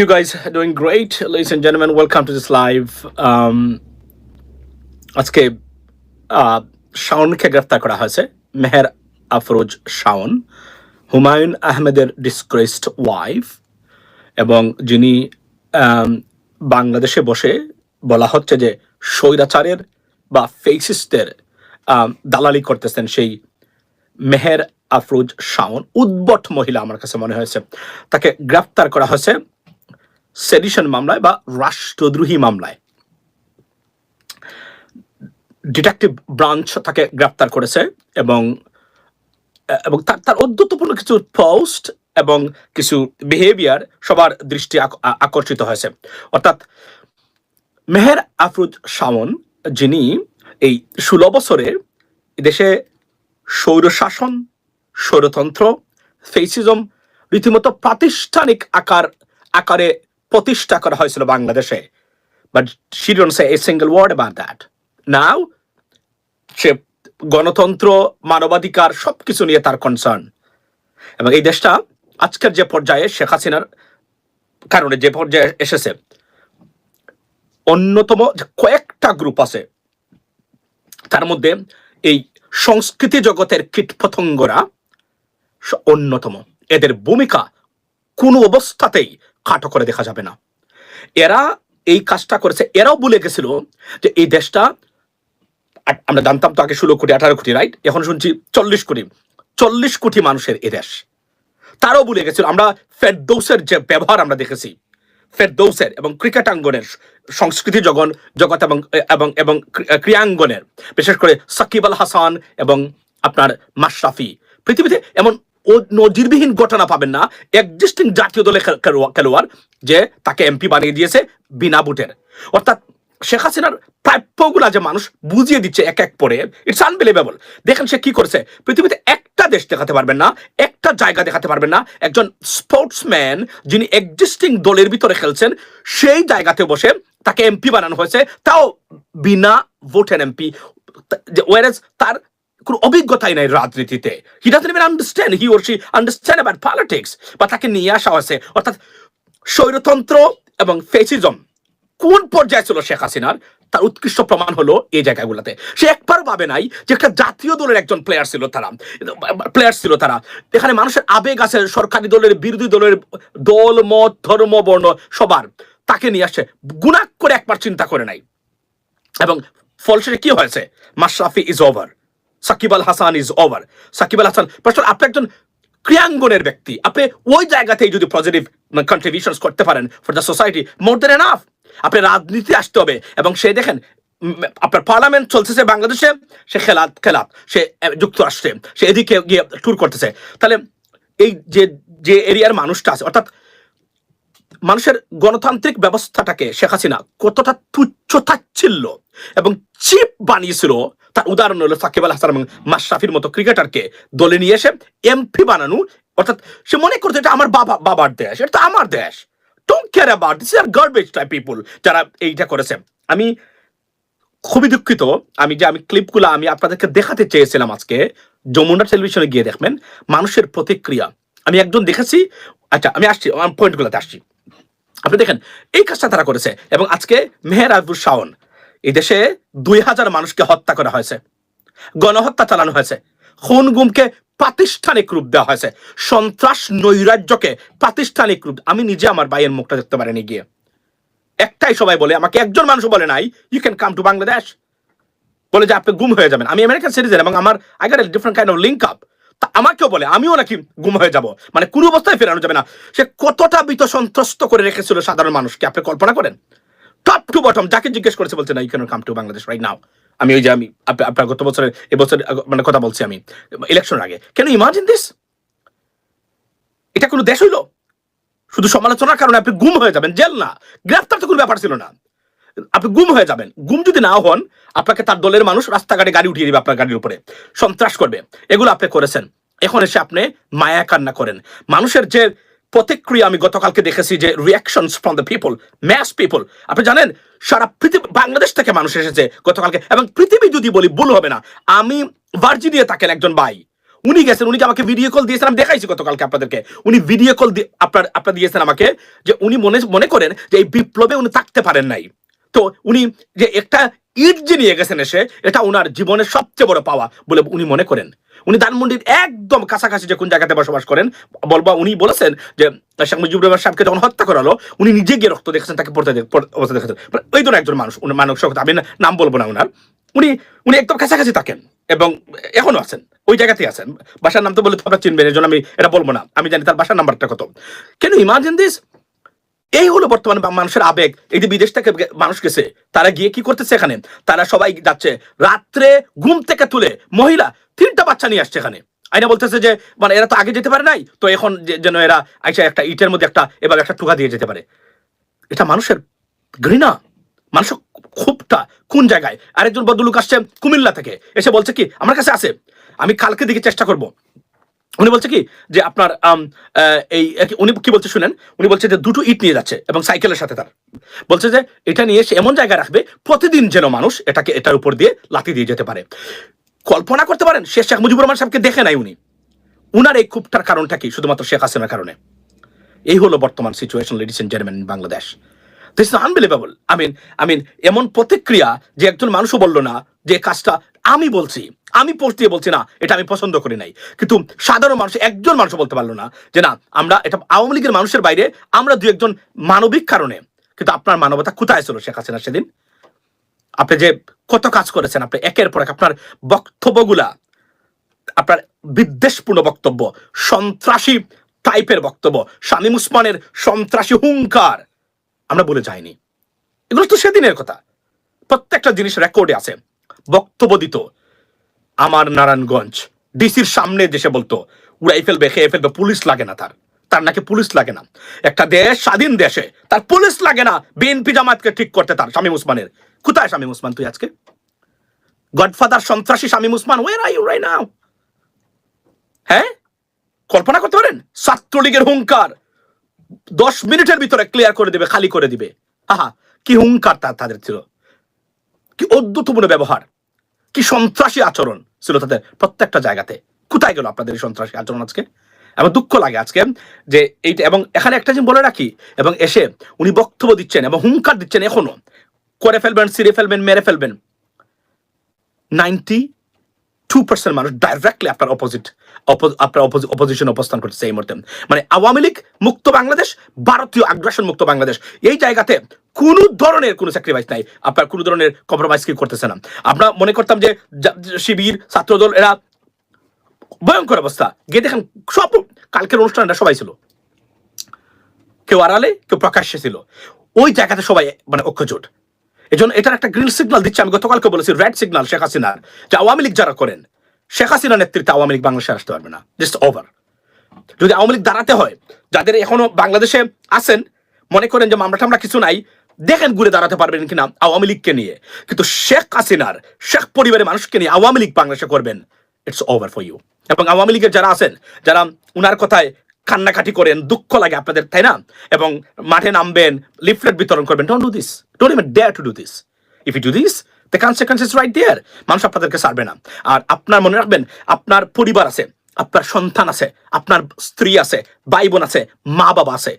you guys are doing great, ladies and gentlemen. Welcome to this live. Um, আজকে শাওনকে গ্রেফতার করা হয়েছে মেহের আফরোজ শাওন হুমায়ুন আহমেদের ডিসক্রেসড ওয়াইফ এবং যিনি বাংলাদেশে বসে বলা হচ্ছে যে স্বৈরাচারের বা ফেসিস্টদের দালালি করতেছেন সেই মেহের আফরোজ শাওন উদ্ভট মহিলা আমার কাছে মনে হয়েছে তাকে গ্রেফতার করা হয়েছে সেডিশন মামলায় বা রাষ্ট্রদ্রোহী মামলায়। ডিটেকটিভ ব্রাঞ্চ তাকে গ্রেপ্তার করেছে এবং এবং তার তার অদ্যতপূর্ণ কিছু পোস্ট এবং কিছু বিহেভিয়ার সবার দৃষ্টি আক- আকর্ষিত হয়েছে। অর্থাৎ মেহের আফরুজ শাওন, যিনি এই ষোলো বছরে দেশে স্বৈরশাসন, স্বৈরতন্ত্র ফেসিজম রীতিমতো প্রাতিষ্ঠানিক আকার, আকারে প্রতিষ্ঠা করা হয়েছিল বাংলাদেশে। But she say a single word about that now say গণতন্ত্র, মানবাধিকার সবকিছু নিয়ে তার কনসার্ন এবং এই দেশটা আজকের যে পর্যায়ে শেখ হাসিনার কারণে যে পর্যায়ে এসেছে, অন্যতম কয়েকটা গ্রুপ আছে, তার মধ্যে এই সংস্কৃতি জগতের কীটপতঙ্গরা অন্যতম। এদের ভূমিকা কোনো অবস্থাতেই খাটো করে দেখা যাবে না। এরা এই কাজটা করেছে, এরাও বলে গেছিল যে এই দেশটা আমরা জানতাম তো আগে ষোলো কোটি, আঠারো কোটি রাইট এখন শুনছি চল্লিশ কোটি চল্লিশ কোটি মানুষের এ দেশ। তারাও ভুলে গেছিল, আমরা ফেরদৌসের যে ব্যবহার আমরা দেখেছি, ফেরদৌসের এবং ক্রিকেটাঙ্গনের সংস্কৃতি জগন, জগৎ এবং এবং এবং ক্রি- ক্রিয়াঙ্গনের, বিশেষ করে সাকিব আল হাসান এবং আপনার মাশরাফি। পৃথিবীতে এমন নজিরবিহীন ঘটনা পাবেন না। এক্সিস্টিং জাতীয় দলের খেলোয়াড় যে তাকে এমপি বানিয়ে দিয়েছে বিনা ভোটের অর্থাৎ শেখ হাসিনার প্রাপ্যগুলা যে মানুষ বুঝিয়ে দিচ্ছে এক এক পরে ইটস আনবিলিভেবল দেখেন সে কি করছে। পৃথিবীতে একটা দেশ দেখাতে পারবেন না, একটা জায়গা দেখাতে পারবেন না, একজন স্পোর্টসম্যান যিনি এক্সিস্টিং দলের ভিতরে খেলছেন, সেই জায়গাতে বসে তাকে এমপি বানানো হয়েছে, তাও বিনা ভোটের এমপি ওয়ারেজ তার অভিজ্ঞতাই নাই রাজনীতিতে। He doesn't even understand he or she understand about politics বা তাকে নিয়ে আসা হয়েছে, অর্থাৎ স্বৈরতন্ত্র এবং ফেসিজম। কোন পর্যায়ে ছিল শেখ হাসিনার? তার উৎকৃষ্ট প্রমাণ হলো এই জায়গাগুলোতে। সে একবার ভাবে নাই যে একটা জাতীয় দলের একজন প্লেয়ার ছিল তারা। প্লেয়ার ছিল তারা। এখানে মানুষের আবেগ আছে, সরকারি দলের, বিরোধী দলের, দল, মত, ধর্ম, বর্ণ, সবার। তাকে নিয়ে আসে গুণাক করে একবার চিন্তা করে নাই। এবং ফলশেষে কি হয়েছে? Mashrafe is over Shakib Al Hasan is over Shakib Al Hasan প্রশ্ন আপনি একজন ক্রিয়াঙ্গনের ব্যক্তি। আপনি ওই জায়গাতেই যদি পজিটিভ কন্ট্রিবিউশন করতে পারেন for the society more than enough আপনি রাজনীতি আসতে হবে এবং সে দেখেন আপনার পার্লামেন্ট চলতেছে বাংলাদেশে, সে খেলাত খেলাত, সে যুক্তরাষ্ট্রে, সে এদিকে গিয়ে ট্যুর করতেছে। তাহলে এই যে যে এরিয়ার মানুষটা আছে, অর্থাৎ মানুষের গণতান্ত্রিক ব্যবস্থাটাকে শেখ হাসিনা কতটা তুচ্ছ তাচ্ছিল্য এবং চিপ বানিয়েছিল তার উদাহরণ হলো সাকিব আল হাসান এবং মাশরাফির মতো ক্রিকেটারকে দলে নিয়ে এসে এমপি বানানো। অর্থাৎ সে মনে করতো এটা আমার বাবা, বাবার দেশ, এটা তো আমার দেশ। ডোন্ট কেয়ার অ্যাবাউট দিস আর গার্বেজ টাইপ পিপুল যারা এইটা করেছে। আমি খুবই দুঃখিত, আমি যে আমি ক্লিপগুলো আমি আপনাদেরকে দেখাতে চেয়েছিলাম আজকে, যমুনা টেলিভিশনে গিয়ে দেখবেন, মানুষের প্রতিক্রিয়া। আমি একজন দেখেছি আচ্ছা আমি আসছি আমার পয়েন্টগুলোতে আসছি। আপনি দেখেন, এই কাজটা তারা করেছে এবং আজকে মেহের আবুর শাওন এই দেশে দুই হাজার মানুষকে হত্যা করা হয়েছে। গণহত্যা চালানো হয়েছে। খুন গুমকে প্রাতিষ্ঠানিক রূপ দেওয়া হয়েছে। সন্ত্রাস নৈরাজ্যকে প্রাতিষ্ঠানিক রূপ আমি নিজে আমার ভাইয়ের মুখটা দেখতে পারিনি গিয়ে। একটাই সবাই বলে, আমাকে একজন মানুষ বলে নাই you can come to Bangladesh বলে যে, আপনি গুম হয়ে যাবেন। আমি আমেরিকান সিটিজেন এবং আমার I got different kind of link up তা আমাকেও বলে, আমিও নাকি গুম হয়ে যাব। মানে কোনো অবস্থায় ফেরানো যাবে না। সে কতটা বিত সন্ত্রস্ত করে রেখেছিল সাধারণ মানুষকে? আপনি কল্পনা করেন? টপ টু বটম যাকে জিজ্ঞেস করেছে বলছে না you can come to Bangladesh right now আমি ওই যে আমি আপনার গত বছরের এবছর মানে কথা বলছি আমি ইলেকশনের আগে। কেন ইমাজিন দিস এটা কোনো দেশ হইল? শুধু সমালোচনার কারণে আপনি গুম হয়ে যাবেন, জেল না, গ্রেফতার তো কোনো ব্যাপার ছিল না। আপনি গুম হয়ে যাবেন। গুম যদি না হন, আপনাকে তার দলের মানুষ রাস্তাঘাটে গাড়ি উঠিয়ে দিবে আপনার গাড়ির উপরে। সন্ত্রাস করবে। এগুলো আপনি করেছেন। এখন এসে আপনি মায়া কান্না করেন। মানুষের যে প্রতিক্রিয়া আমি গতকালকে দেখেছি যে reactions from the people mass people আপনি জানেন, সারা পৃথিবী, বাংলাদেশ থেকে মানুষ এসেছে গতকালকে, এবং পৃথিবী যদি বলি, ভুল হবে না। আমি ভার্জিনিয়া থাকেন একজন ভাই। উনি গেছেন, উনি আমাকে ভিডিও কল দিয়েছেন, আমি দেখাইছি গতকালকে আপনাদেরকে। উনি ভিডিও কল আপনার আপনার দিয়েছেন আমাকে যে উনি মনে মনে করেন যে এই বিপ্লবে উনি থাকতে পারেন নাই। তো উনি যে একটা ইট যে নিয়ে গেছেন এসে, এটা ওনার জীবনের সবচেয়ে বড় পাওয়া বলে উনি মনে করেন। উনি ধানমন্ডির একদম কাছাকাছি যে কোন জায়গাতে বসবাস করেন বলবা উনি বলেছেন যে, শেখ মুজিবুর রহমান সাহেবকে যখন হত্যা করালো উনি নিজে গিয়ে রক্ত দেখেছেন, তাকে পড়তে অবস্থা দেখেছেন মানে ওই ধরনের একজন মানুষ, উনি মানব শক্ত আমি নাম বলব না ওনার উনি উনি একদম কাছাকাছি থাকেন এবং এখনও আছেন, ওই জায়গাতেই আছেন। বাসার নাম তো বলে তো আপনারা চিনবেন এই জন্য আমি এটা বলব না। আমি জানি তার বাসার নাম্বারটা কত। কেন ইমাজিন দিস এই হলো বর্তমানে মানুষের আবেগ। এই যে বিদেশ থেকে মানুষ গেছে, তারা গিয়ে কি করতেছে এখানে? তারা সবাই যাচ্ছে রাত্রে ঘুম থেকে তুলে মহিলা তিনটা বাচ্চা নিয়ে আসছে এখানে। আইনা বলতেছে যে মানে এরা তো আগে যেতে পারে নাই, তো এখন যেন এরা আইসা একটা ইটের মধ্যে একটা, এবার একটা টুকা দিয়ে যেতে পারে। এটা মানুষের ঘৃণা। মানুষের ক্ষোভটা কোন জায়গায়? আরেকজন বদলুক আসছে কুমিল্লা থেকে, এসে বলছে কি, আমার কাছে আছে, আমি কালকে দিকে চেষ্টা করব। উনি বলছে কি যে আপনার এই উনি কি বলছে শুনেন? উনি বলছে যে দুটো ইট নিয়ে যাচ্ছে এবং সাইকেলের সাথে তার। বলছে যে এটা নিয়ে সে এমন জায়গায় রাখবে, প্রতিদিন যেন মানুষ এটাকে, এটার উপর দিয়ে লাথি দিয়ে যেতে পারে। কল্পনা করতে পারেন সে শেখ মুজিবুর রহমান সাহেবকে দেখে নাই উনি। উনার এই ক্ষোভটার কারণটা কি? শুধুমাত্র শেখ হাসিনার কারণে। এই হলো বর্তমান situation ladies and gentleman in Bangladesh this is unbelievable I mean I mean এমন প্রতিক্রিয়া যে একজন মানুষও বলল না যে কাজটা আমি বলছি। আমি পোস্ট দিয়ে বলছি, না, এটা আমি পছন্দ করি নাই। কিন্তু সাধারণ মানুষ, একজন মানুষ বলতে পারল না যে, না, আমরা, এটা আওয়ামী লীগের মানুষের বাইরে আমরা দু একজন মানবিক কারণে। কিন্তু আপনার মানবতা কোথায় ছিল, শেখ হাসিনা সেদিন? আপনি যে কত কাজ করেছেন, আপনি একের পর এক আপনার বক্তব্যগুলা, আপনার বিদ্বেষপূর্ণ বক্তব্য, সন্ত্রাসী টাইপের বক্তব্য, শামীম উসমানের সন্ত্রাসী হুঙ্কার, আমরা বলে যাইনি। এগুলো তো সেদিনের কথা। প্রত্যেকটা জিনিস রেকর্ডে আছে। বক্তব্য দিত। আমার নারায়ণগঞ্জ। ডিসির সামনে দেশে বলতো, উড়াই ফেলবে, খেয়ে ফেলবে, পুলিশ লাগে না তার। তার নাকি পুলিশ লাগে না। একটা দেশ, স্বাধীন দেশে, তার পুলিশ লাগে না। বিএনপি জামাতকে ঠিক করতে তার, শামীম উসমানের। কোথায় শামীম উসমান তুই আজকে? গডফাদার সন্ত্রাসী শামীম উসমান ওয়ের আর রাইট নাও হ্যাঁ? কল্পনা করতে পারেন? ছাত্রলীগের হুঙ্কার। দশ মিনিটের ভিতরে ক্লিয়ার করে দিবে, খালি করে দিবে। আহা, কি হুঙ্কার তাদের ছিল। কি অদ্ভুতপূর্ণ ব্যবহার। কি সন্ত্রাসী আচরণ। ছিল তাদের প্রত্যেকটা জায়গাতে। কোথায় গেল আপনাদের এই সন্ত্রাসী আচরণ আজকে? আমার দুঃখ লাগে আজকে যে এইটা এবং এখানে একটা জিনিস বলে রাখি, এবং এসে উনি বক্তব্য দিচ্ছেন এবং হুঙ্কার দিচ্ছেন এখনও। করে ফেলবেন সিরে ফেলবেন, মেরে ফেলবেন। নাইনটি টু পার্সেন্ট মানুষ ডাইরেক্টলি আপনার অপোজিট আপনার অপোজিশন অবস্থান করতেছে এই মুহূর্তে। মানে আওয়ামী লীগ মুক্ত বাংলাদেশ, ভারতীয় আগ্রাসন মুক্ত বাংলাদেশ। এই জায়গাতে কোনো ধরনের কোনো স্যাক্রিফাইস নাই। আপনার কোনো ধরনের কম্প্রোমাইজ কি করতেছে না। আমরা মনে করতাম যে শিবির, ছাত্রদল, এরা ভয়ঙ্কর অবস্থা। গিয়ে দেখেন সব কালকের অনুষ্ঠানটা সবাই ছিল। কেউ আড়ালে, কেউ প্রকাশ্যে ছিল। ওই জায়গাতে সবাই মানে ঐক্যজোট। এই জন্য এটার একটা গ্রিন সিগনাল দিচ্ছে। আমি গতকালকে বলেছি রেড সিগনাল শেখ হাসিনার, যে আওয়ামী লীগ যারা করেন শেখ হাসিনার নেতৃত্বে আওয়ামী লীগ বাংলাদেশে আসতে পারবে না। জাস্ট ওভার যদি আওয়ামী লীগ দাঁড়াতে হয়, যাদের এখনও বাংলাদেশে আছেন, মনে করেন যে মামলা টামলা কিছু নাই, দেখেন ঘুরে দাঁড়াতে পারবেন কিনা আওয়ামী লীগকে নিয়ে। কিন্তু শেখ হাসিনার, শেখ পরিবারের মানুষকে নিয়ে আওয়ামী লীগ বাংলাদেশে করবেন ইটস ওভার ফর ইউ এবং আওয়ামী লীগের যারা আছেন, যারা উনার কথায় কান্নাকাটি করেন, দুঃখ লাগে আপনাদের, তাই না? এবং মাঠে নামবেন লিফলেট বিতরণ করবেন don't do this don't even dare to do this if you do this the consequences right there মানুষ আপনাদেরকে ছাড়বে না। আর আপনার মনে রাখবেন, আপনার পরিবার আছে, আপনার সন্তান আছে, আপনার স্ত্রী আছে ভাই বোন আছে মা বাবা আছে।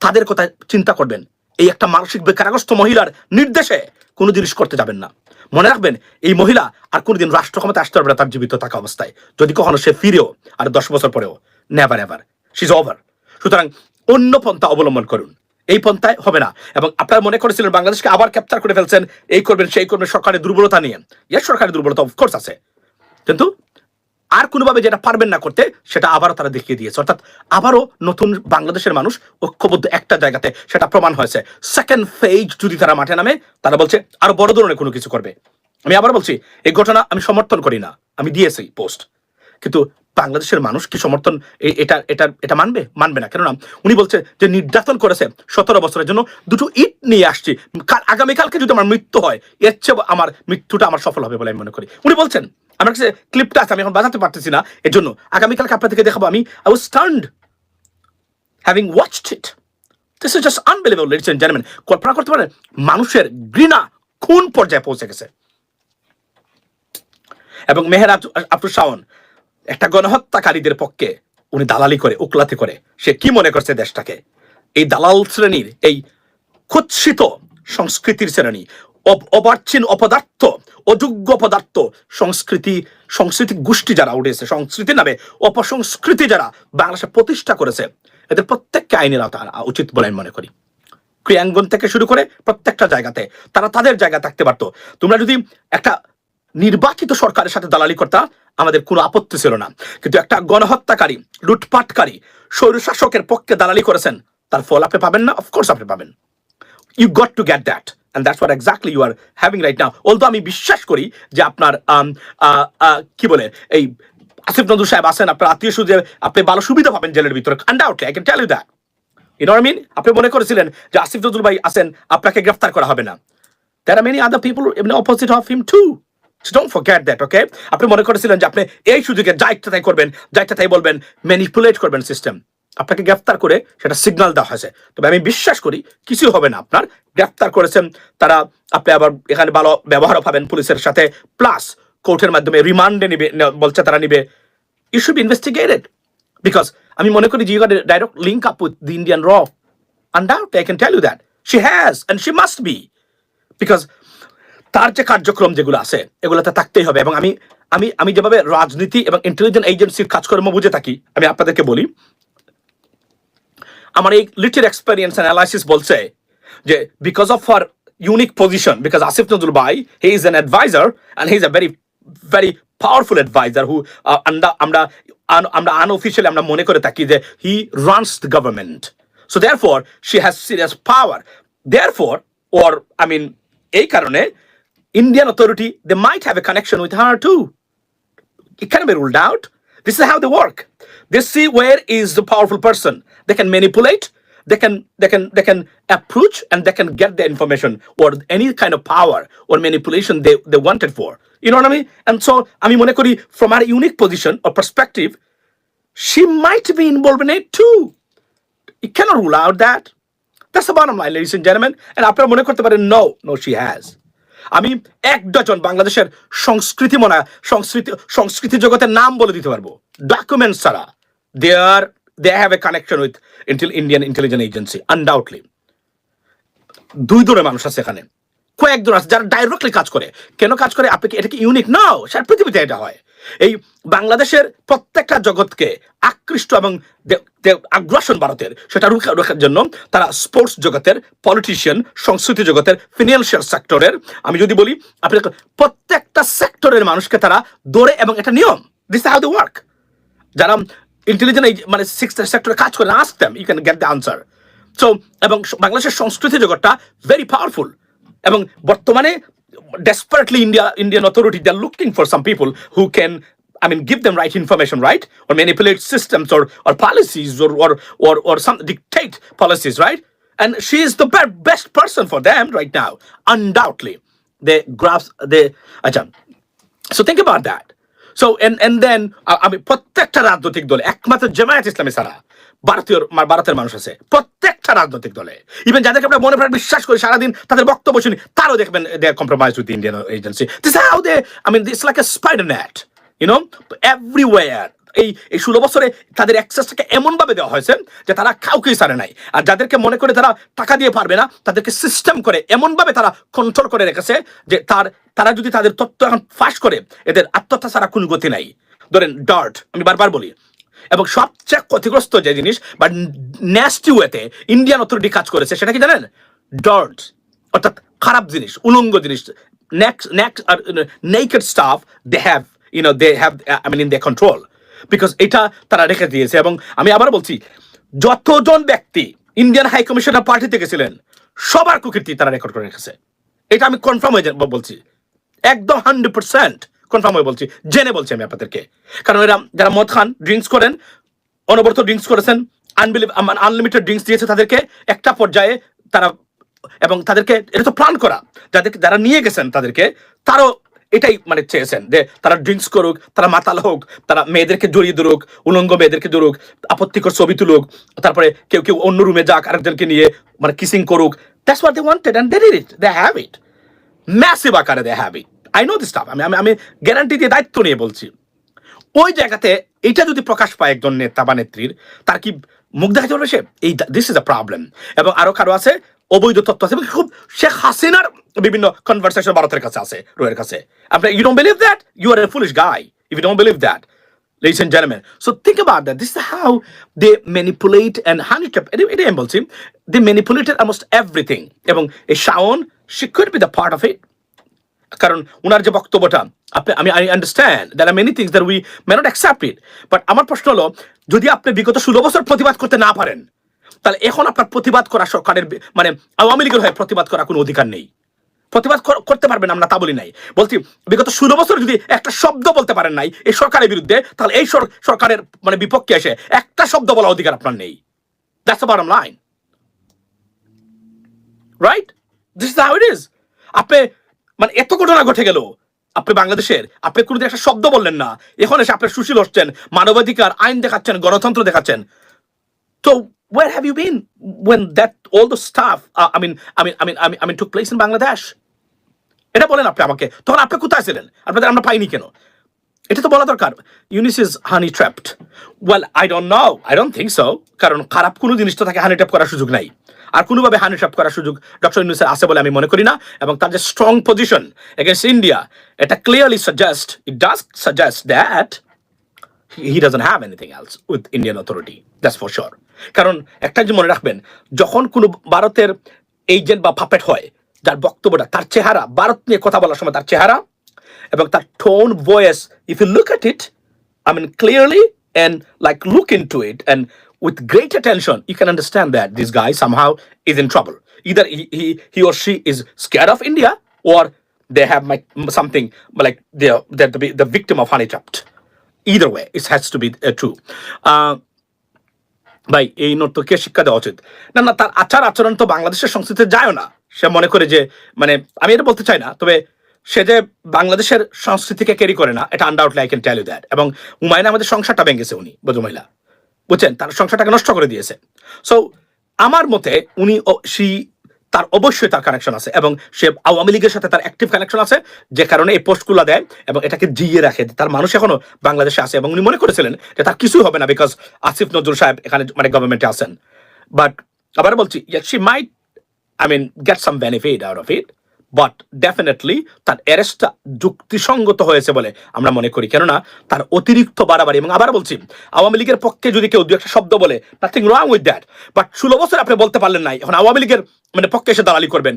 তাদের কথা চিন্তা করবেন। এই একটা মানসিক বেকারগ্রস্ত মহিলার নির্দেশে কোনো জিনিস করতে যাবেন না। মনে রাখবেন, এই মহিলা আর কোনোদিন রাষ্ট্র ক্ষমতা আসতে পারবে না, তার জীবিত থাকা অবস্থায়। যদি কখনো সে ফিরেও আর দশ বছর পরেও নেভার এভার সিজ ওভার সুতরাং অন্য পন্থা অবলম্বন করুন। এই পন্থায় হবে না। এবং আপনারা মনে করেছিলেন বাংলাদেশকে আবার ক্যাপচার করে ফেলছেন, এই করবেন, সেই করবেন, সরকারের দুর্বলতা নিয়ে। এর সরকারের দুর্বলতা অফকোর্স আছে। কিন্তু আর কোনোভাবে যেটা পারবেন না করতে, সেটা আবারও তারা দেখিয়ে দিয়েছে। অর্থাৎ আবারও নতুন বাংলাদেশের মানুষ ঐক্যবদ্ধ একটা জায়গাতে সেটা প্রমাণ হয়েছে। সেকেন্ড ফেজ যদি তারা মাঠে নামে, তারা বলছে আরও বড় ধরনের কোনো কিছু করবে। আমি আবার বলছি, এই ঘটনা আমি সমর্থন করি না। আমি দিয়েছি পোস্ট কিন্তু বাংলাদেশের মানুষ কি সমর্থন এটা এটা এটা মানবে? মানবে না। কেননা উনি বলছে যে নির্যাতন করেছে সতেরো বছরের জন্য। দুটো ইট নিয়ে আসছি। আগামীকালকে যদি আমার মৃত্যু হয়, এর চেয়ে আমার মৃত্যুটা আমার সফল হবে বলে আমি মনে করি। উনি বলছেন আমার কাছে ক্লিপটা আছে, আমি এখন বাজাতে পারতেছি না এর জন্য আগামীকালকে আপনাদেরকে দেখাবো আমি। I was stunned having watched it this is just unbelievable ladies and gentleman কল্পনা করতে পারেন, মানুষের ঘৃণা কোন পর্যায়ে পৌঁছে গেছে? এবং মেহের আফ- আফরুজ শাওন একটা গণহত্যাকারীদের পক্ষে উনি দালালি করে, উকলাতি করে। সে কি মনে করছে দেশটাকে? এই দালাল শ্রেণির, এই কুৎসিত সংস্কৃতির শ্রেণি অবার্চিন অপদার্থ, অযোগ্য পদার্থ সংস্কৃতি সংস্কৃতি গোষ্ঠী যারা উঠেছে সংস্কৃতি নামে অপসংস্কৃতি যারা বাংলাদেশে প্রতিষ্ঠা করেছে, এদের প্রত্যেককে আইনের আওতা উচিত বলে আমি মনে করি। ক্রিয়াঙ্গন থেকে শুরু করে প্রত্যেকটা জায়গাতে তারা তাদের জায়গা থাকতে পারতো। তোমরা যদি একটা নির্বাচিত সরকারের সাথে দালালি করতা আমাদের কোনো আপত্তি ছিল না। কিন্তু একটা গণহত্যাকারী, লুটপাটকারী, স্বৈরশাসকের পক্ষে দালালি করেছেন, তার ফল আপনি পাবেন না? অফকোর্স আপনি পাবেন। You got to get that and that's what exactly you are having right now although আমি বিশ্বাস করি যে আপনার কি বলে, এই আসিফ নজরুল সাহেব আছেন, আপনার আত্মীয় সুযোগ আপনি ভালো সুবিধা পাবেন জেলের ভিতরে undoubtedly I can tell you that you mean আপনি মনে করেছিলেন যে আসিফ নজরুল ভাই আছেন, আপনাকে গ্রেফতার করা হবে না। There are many other people in the opposite of too so don't forget আপনি মনে করেছিলেন যে আপনি এই সুযোগে যা ইচ্ছা তাই করবেন, যা ইচ্ছা তাই বলবেন ম্যানিপুলেট করবেন সিস্টেম আপনাকে গ্রেফতার করে সেটা সিগনাল দেওয়া হয়েছে। তবে আমি বিশ্বাস করি কিছু হবে না আপনার। গ্রেফতার করেছেন, তারা আপনি আবার এখানে ভালো ব্যবহারও পাবেন পুলিশের সাথে। প্লাস কোর্টের মাধ্যমে রিমান্ডে নিবে বলছে তারা নিবে। ইউ শুড ইনভেস্টিগেটেড বিকজ আমি মনে করি যে you direct link up with the Indian র undoubtedly, I can tell you that she has and she must be because তার যে কার্যক্রম যেগুলো আছে, এগুলোতে থাকতেই হবে। এবং আমি আমি আমি যেভাবে রাজনীতি এবং ইন্টেলিজেন্ট এজেন্সির কাজকর্ম বুঝে থাকি, আমি আপনাদেরকে বলি, আমার এই লিটিল এক্সপেরিয়েন্স অ্যানালাইসিস বলছে যে because of her unique position because Asif Nazrul ভাই he is an adviser and he is a very very powerful adviser who আমরা আমরা আমরা আনঅফিসিয়ালি আমরা মনে করে থাকি যে he runs the government so therefore she has serious power therefore or I mean এই কারণে Indian authority they might have a connection with her to it cannot be ruled out. This is how they work. They see where is the powerful person. They can manipulate. They can they can they can approach and they can get the information or any kind of power or manipulation they, they wanted for. You know what I mean? And so I mean মনে করি from our unique position or perspective, she might be involved in it too. You cannot rule out that. That's the bottom line, ladies and gentlemen. And আপনারা মনে করতে পারেন no, no, she has. আমি এক dozen বাংলাদেশের সংস্কৃতি মনা, সংস্কৃতি সংস্কৃতি জগতের নাম বলে দিতে পারব। ডকুমেন্টস ছাড়া। They are they have a connection with Indian intelligence agency undoubtedly দুই দূরে মানুষ আছে এখানে। কয়েকজন আছে যারা ডাইরেক্টলি কাজ করে। কেন কাজ করে? আপনি কি, এটা কি ইউনিক নাও সারা পৃথিবীতে এটা হয়। এই বাংলাদেশের প্রত্যেকটা জগৎকে আকৃষ্ট এবং আগ্রাসন ভারতের, সেটা রুখা- রোখার জন্য তারা স্পোর্টস জগতের পলিটিশিয়ান সংস্কৃতি জগতের ফিনান্সিয়াল সেক্টরের আমি যদি বলি, আপনি প্রত্যেকটা সেক্টরের মানুষকে তারা দৌড়ে এবং এটা নিয়ম দিস হাউ দ্য ওয়ার্ক যারা ইন্টেলিজেন্ট এই মানে সিক্স সেক্টরে কাজ করে ask them you can get the answer so এবং বাংলাদেশের সংস্কৃতি জগৎটা ভেরি পাওয়ারফুল এবং বর্তমানে desperately India Indian authority they're looking for some people who can I mean give them right information right or manipulate systems or or policies or or or, or some dictate policies right and she is the be- best person for them right now undoubtedly they grasp they আচ্ছা So think about that. So and and then আ- আমি প্রত্যেকটা রাজনৈতিক দলে একমাত্র জামায়াত ইসলামী ছাড়া ভারতীয় ভারতের মানুষ আছে, প্রত্যেকটা রাজনৈতিক দলে। ইভেন যাদেরকে আমরা মনে প্রাণ বিশ্বাস করি, সারাদিন তাদের বক্তব্য শুনি, তারও দেখবেন they compromise with Indian agency this how they I mean this like a spider net you know everywhere এই এই ষোলো বছরে তাদের অ্যাক্সেসটাকে এমনভাবে দেওয়া হয়েছে যে তারা কাউকেই সারে নাই। আর যাদেরকে মনে করে তারা টাকা দিয়ে পারবে না, তাদেরকে সিস্টেম করে এমনভাবে তারা কন্ট্রোল করে রেখেছে যে তার, তারা যদি তাদের তথ্য এখন ফাঁস করে, এদের আত্মহত্যা ছাড়া কোনো গতি নাই। ধরেন ডার্ট আমি বারবার বলি এবং সবচেয়ে ক্ষতিগ্রস্ত যে জিনিস বা ন্যাস্টি ওয়েতে ইন্ডিয়ান অথরিটি কাজ করেছে, সেটা কি জানেন? ডার্ট অর্থাৎ খারাপ জিনিস, উলঙ্গ জিনিস। Next stuff they have you know they have I mean in they control because এটা তারা রেখে দিয়েছে এবং আমি আবার বলছি, যতজন ব্যক্তি ইন্ডিয়ান হাই কমিশনার পার্টিতে গেছিলেন, সবার কুকীর্তি তারা রেকর্ড করে রেখেছে। এটা আমি কনফার্ম হয়ে বলছি। একদম হান্ড্রেড পার্সেন্ট কনফার্ম হয়ে বলছি, জেনে বলছি আমি আপনাদেরকে। কারণ এরা যারা মদ খান ড্রিঙ্কস করেন, অনবরত ড্রিঙ্কস করেছেন আনবিলিভ আনলিমিটেড ড্রিঙ্কস দিয়েছে তাদেরকে একটা পর্যায়ে তারা, এবং তাদেরকে এটা তো প্ল্যান করা যাদেরকে যারা নিয়ে গেছেন তাদেরকে, তারও এটাই মানে চেয়েছেন যে তারা ড্রিঙ্কস করুক, তারা মাতাল হোক, তারা মেয়েদেরকে জড়িয়ে ধরুক, উলঙ্গ মেয়েদেরকে ধরুক, আপত্তিকর ছবি তুলুক, তারপরে কেউ কেউ অন্য রুমে যাক, আরেকজনকে নিয়ে মানে কিসিং করুক that's what they wanted and they it they have it massive আকারে they have it I know this stuff আমি আমি আমি গ্যারান্টি দিয়ে দায়িত্ব নিয়ে বলছি ওই জায়গাতে এটা যদি প্রকাশ পায় একজন নেতা বা নেত্রীর, তার কি মুখ দেখাতে পারবে সে এই দিস ইজ আ প্রবলেম এবং আরও কারও আছে, অবৈধ তত্ত্ব আছে খুব শেখ হাসিনার বিভিন্ন কনভারসেশন ভারতের কাছে আছে, রোয়ের কাছে আপনি you don't believe that you are a foolish guy if you don't believe that ladies and gentlemen. So, think about that. This is how they manipulate and বলছি they manipulated almost everything. Shaon, she could be the part of it. কারণ ওনার যে বক্তব্যটা, আপনি, আমি I understand there are many things that we may not accept it but আমার প্রশ্ন হলো, যদি আপনি বিগত ষোলো বছর প্রতিবাদ করতে না পারেন, তাহলে এখন আপনার প্রতিবাদ করা সরকারের মানে আওয়ামী লীগের হয়ে প্রতিবাদ করার কোনো অধিকার নেই। প্রতিবাদ করতে পারবেন আমরা, তা বলি নাই। বলছি, বিগত ষোলো বছর যদি একটা শব্দ বলতে পারেন নাই এই সরকারের বিরুদ্ধে, তাহলে এই সরকারের মানে বিপক্ষে এসে একটা শব্দ বলা অধিকার আপনার নেই। That's bottom line right this is how it is আপনি মানে এত ঘটনা ঘটে গেল। আপনি বাংলাদেশের আপনি কোনোদিন একটা শব্দ বললেন না। এখন এসে আপনি সুশীল হচ্ছেন মানবাধিকার আইন দেখাচ্ছেন গণতন্ত্র দেখাচ্ছেন। তো where have you been when that all the stuff uh, I mean I mean I mean I mean I mean took place in Bangladesh? এটা বলেন আপনি আমাকে। তখন আপনি কোথায় ছিলেন? আপনাদের আমরা পাইনি কেন? এটা তো বলা দরকার। Yunus is honey trapped well I don't know I don't think so কারণ খারাপ কোনো জিনিস তো তাকে হানি ট্র্যাপ করার সুযোগ নাই। আর কোনোভাবে হানি ট্র্যাপ করার সুযোগ ডক্টর ইউনিসের আছে বলে আমি মনে করি না, এবং তার যে স্ট্রং পজিশন এগেনস্ট ইন্ডিয়া এটা clearly suggest it does suggest that he doesn't have anything else with Indian authority that's for sure কারণ একটা যে মনে রাখবেন, যখন কোনো ভারতের এজেন্ট বা পাপেট হয়, যার বক্তব্যটা তার চেহারা, ভারত নিয়ে কথা বলার সময় তার চেহারা এবং তার tone voice if you look at it I mean, clearly and like look into it and with great attention, you can understand that this guy somehow is in trouble. Either he, he, he or she is scared of India or they have my, something like they're, they're the, the victim of honey trapped. Either way, it has to be uh, true. Uh, ভাই এই নর্তকীয় শিক্ষা দেওয়া উচিত না না তার আচার আচরণ তো বাংলাদেশের সংস্কৃতিতে যায় না সে মনে করে যে মানে আমি এটা বলতে চাই না তবে সে যে বাংলাদেশের সংস্কৃতিকে ক্যারি করে না এটা undoubtedly I can tell you that এবং হুমায়ুন আমাদের সংসারটা ভেঙেছে উনি বোঝো মহিলা বুঝছেন? তার সংসারটাকে নষ্ট করে দিয়েছে। সো আমার মতে উনি সি তার অবশ্যই তার কানেকশন আছে এবং সে আওয়ামী লীগের সাথে তার অ্যাক্টিভ কানেকশন আছে যে কারণে এই পোস্টগুলো দেয় এবং এটাকে জিয়ে রাখে। তার মানুষ এখনও বাংলাদেশে আছে এবং উনি মনে করেছিলেন যে তার কিছুই হবে না বিকজ আসিফ নজরুল সাহেব এখানে মানে গভর্নমেন্টে আছেন। বাট আবার বলছি she might I mean, get some benefit out of it. But definitely তার অ্যারেস্টটা যুক্তিসঙ্গত হয়েছে বলে আমরা মনে করি। কেননা তার অতিরিক্ত বাড়াবাড়ি এবং আবার বলছি, আওয়ামী লীগের পক্ষে যদি কেউ দু একটা শব্দ বলে nothing wrong with that but ষোলো বছর আপনি বলতে পারলেন নাই, এখন আওয়ামী লীগের মানে পক্ষে এসে দালালি করবেন